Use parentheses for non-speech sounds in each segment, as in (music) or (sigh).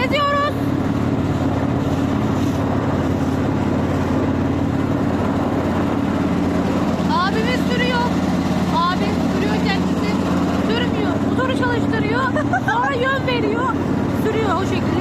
Geziyoruz. Abimiz sürüyor. Abi sürüyor kendisi. Sürmüyor. Motoru çalıştırıyor. Sonra yön veriyor. Sürüyor o şekilde.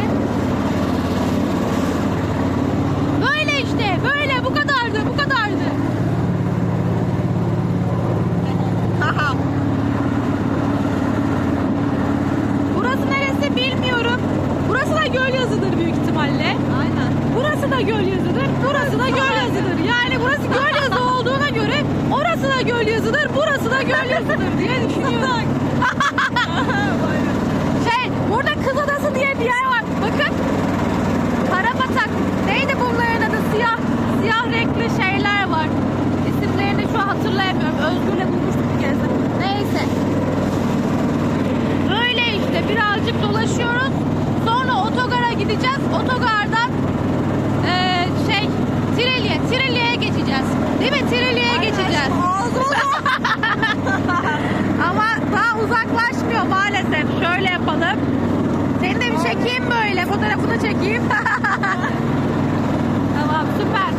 Da göl yazıdır büyük ihtimalle. Aynen. Burası da göl yazıdır. Burası da göl yazıdır. Yani burası göl yazı olduğuna göre orası da göl yazıdır. Burası da göl yazıdır diye düşünüyorum. (laughs) şey burada Kız Adası diye bir yer var. Bakın. Karabatak. Neydi bunların adı? Siyah siyah renkli şeyler var. İsimlerini şu an hatırlayamıyorum. Özgür'le bulmuştuk bir kez. Neyse. Böyle işte birazcık dolaşıyoruz. Gideceğiz. Otogardan eee şey Tireli'ye, Tireli'ye geçeceğiz. Değil mi? Tireli'ye geçeceğiz. (laughs) Ama daha uzaklaşmıyor maalesef. Şöyle yapalım. Seni de bir çekeyim böyle. Fotoğrafını çekeyim. (laughs) tamam süper.